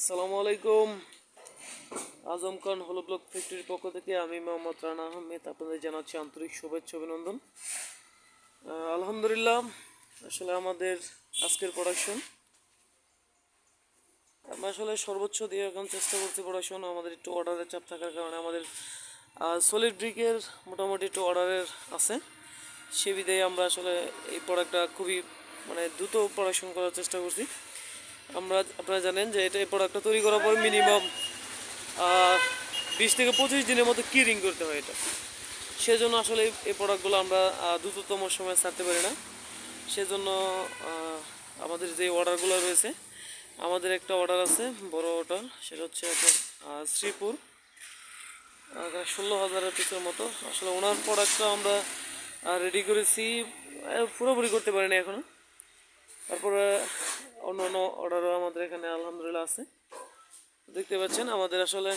আসসালামু আলাইকুম। আজম খান হলো ব্লক ফ্যাক্টরির পক্ষ থেকে আমি মোহাম্মদ রানা আহমেদ, আপনাদের জানাচ্ছি আন্তরিক শুভেচ্ছা, অভিনন্দন। আলহামদুলিল্লাহ, আসলে আমাদের আজকের প্রোডাকশন আমরা আসলে সর্বোচ্চ দিয়ে এখন চেষ্টা করছি প্রোডাকশন আমাদের একটু অর্ডারের চাপ থাকার কারণে আমাদের সলিড ব্রিকের মোটামুটি একটু অর্ডারের আছে। সে বিধায় আমরা আসলে এই প্রোডাক্টটা খুবই মানে দ্রুত প্রোডাকশন করার চেষ্টা করছি। আমরা, আপনারা জানেন যে এটা এই প্রোডাক্টটা তৈরি করার পর মিনিমাম বিশ থেকে পঁচিশ দিনের মতো কিরিং করতে হয় এটা। সেজন্য আসলে এই- প্রোডাক্টগুলো আমরা দ্রুততম সময়ে ছাড়তে পারি না। সেজন্য আমাদের যে অর্ডারগুলো রয়েছে, আমাদের একটা অর্ডার আছে, বড় অর্ডার সেটা হচ্ছে আপনার শ্রীপুর। ষোলো হাজারের পিসের মতো। আসলে ওনার প্রোডাক্টটা আমরা রেডি করেছি পুরোপুরি করতে পারিনি এখনও। তারপরে অন্য অন্য অর্ডারও আমাদের এখানে আলহামদুলিল্লাহ আছে। দেখতে পাচ্ছেন, আমাদের আসলে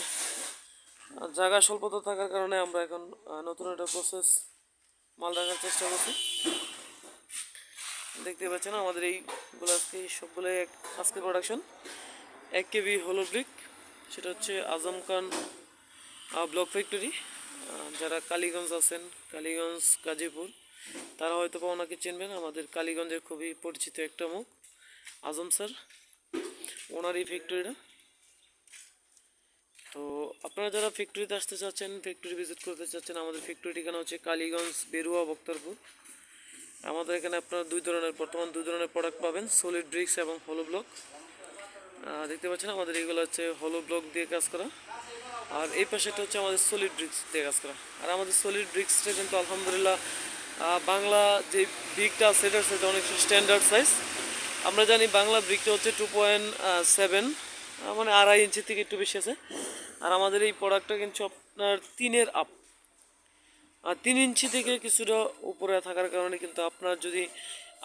জায়গা স্বল্পতা থাকার কারণে আমরা এখন নতুন একটা প্রসেস মাল রাখার চেষ্টা করছি। দেখতে পাচ্ছেন, আমাদের এইগুলো আজকে সবগুলো এক, আজকে প্রোডাকশন এক কেবি হলো ব্রিক সেটা হচ্ছে আজম খান ব্লক ফ্যাক্টরি যারা কালীগঞ্জ আছেন, কালীগঞ্জ, গাজীপুর তারা হয়তো বা ওনাকে চিনবেন, আমাদের কালীগঞ্জের খুবই পরিচিত একটা মুখ, আজম স্যার। ওনার এই ফ্যাক্টরিটা তো আপনারা যারা ফ্যাক্টরিতে আসতে চাচ্ছেন ফ্যাক্টরি ভিজিট করতে চাচ্ছেন, আমাদের ফ্যাক্টরি ঠিকানা হচ্ছে কালীগঞ্জ বেরুয়া বক্তারপুর আমাদের এখানে আপনারা দুই ধরনের, বর্তমান দুই ধরনের প্রোডাক্ট পাবেন সলিড ব্রিক্স এবং হলো ব্লক দেখতে পাচ্ছেন, আমাদের এগুলো হচ্ছে হলো ব্লক দিয়ে কাজ করা। আর এই পাশেটা হচ্ছে আমাদের সলিড ব্রিক্স দিয়ে কাজ করা। আর আমাদের সলিড ব্রিক্সটা কিন্তু আলহামদুলিল্লাহ বাংলা যে ব্রিকটা এটা সেটা অনেক স্ট্যান্ডার্ড সাইজ আমরা জানি বাংলা ব্রিকটা হচ্ছে টু পয়েন্ট সেভেন মানে আড়াই ইঞ্চি থেকে একটু বেশি আছে। আর আমাদের এই প্রোডাক্টটা কিন্তু আপনার তিনের আপ আর তিন ইঞ্চি থেকে কিছুটা উপরে থাকার কারণে কিন্তু আপনার যদি,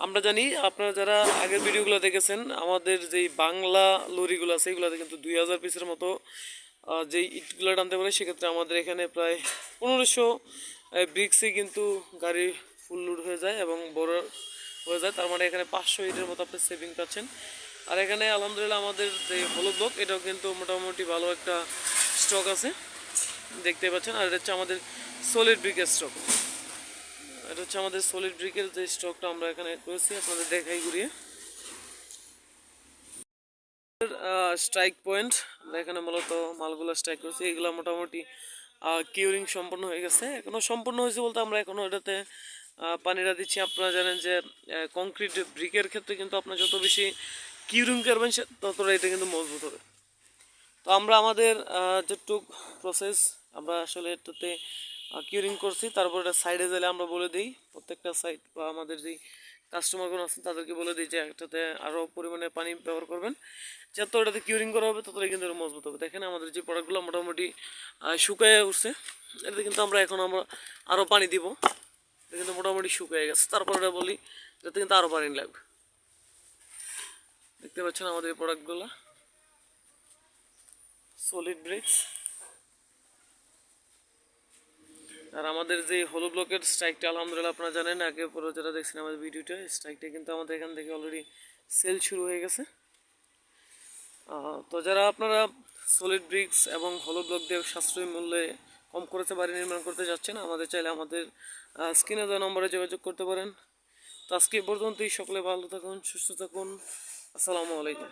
আমরা জানি আপনারা যারা আগের ভিডিওগুলো দেখেছেন, আমাদের যেই বাংলা লরিগুলো আছে, এগুলোতে কিন্তু দুই হাজার পিসের মতো যেই ইটগুলো টানতে পারে, সেক্ষেত্রে আমাদের এখানে প্রায় পনেরোশো ব্রিক্সে কিন্তু গাড়ি ফুল লোড হয়ে যায় এবং বড় হয়ে যায়। তার মানে এখানে পাঁচশো ইটের মতো আপনি সেভিং পাচ্ছেন। আর এখানে আলহামদুলিল্লাহ আমাদের যে হলো ব্লক এটাও কিন্তু মোটামুটি ভালো একটা স্টক আছে। দেখতে পাচ্ছেন। আর এটা হচ্ছে আমাদের সলিড ব্রিকের স্টক এটা হচ্ছে আমাদের সলিড ব্রিকের যে স্টকটা আমরা এখানে করেছি, আপনাদের দেখাই ঘুরিয়ে। স্ট্রাইক পয়েন্ট আমরা এখানে মূলত মালগুলো স্ট্রাইক করছি। এগুলো মোটামুটি কিউরিং সম্পন্ন হয়ে গেছে। এখনও সম্পূর্ণ হয়েছে বলতে আমরা এখনও এটাতে পানিটা দিচ্ছি। আপনারা জানেন যে কংক্রিট ব্রিকের ক্ষেত্রে কিন্তু আপনার যত বেশি কিউরিং করবেন ততটা এটা কিন্তু মজবুত হবে। তো আমরা আমাদের যেটুক প্রসেস আমরা আসলে এটাতে কিউরিং করছি। তারপর এটা সাইডে গেলে আমরা বলে দিই, প্রত্যেকটা সাইড বা আমাদের যেই কাস্টমারগুলো আছেন তাদেরকে বলে দিই যে একটাতে আরও পরিমাণে পানি ব্যবহার করবেন। যত এটাতে কিউরিং করা হবে, ততটাই কিন্তু মজবুত হবে। দেখেন আমাদের যে প্রোডাক্টগুলো মোটামুটি শুকায় উঠছে, এটাতে কিন্তু আমরা এখন আমরা আরও পানি দিব। এটা কিন্তু মোটামুটি শুকিয়ে গেছে। তারপর এটা বলি, এটাতে কিন্তু আরও পানি লাগবে। দেখতে পাচ্ছেন আমাদের এই প্রোডাক্টগুলো সলিড ব্রিক্স আর আমাদের যে হলো ব্লকের স্ট্রাইকটা আলহামদুলিল্লাহ আপনারা জানেন, আগে পরে যারা দেখছেন আমাদের ভিডিওটা স্ট্রাইকটা কিন্তু আমাদের এখান থেকে অলরেডি সেল শুরু হয়ে গেছে। তো যারা আপনারা সলিড ব্রিক্স এবং হলো ব্লক দিয়ে সাশ্রয়ী মূল্যে কম খরচে বাড়ি নির্মাণ করতে যাচ্ছেন, আমাদের চাইলে আমাদের স্ক্রিনে দেওয়া নম্বরে যোগাযোগ করতে পারেন। তো আজকে পর্যন্তই, সকলে ভালো থাকুন, সুস্থ থাকুন। আসসালামু আলাইকুম।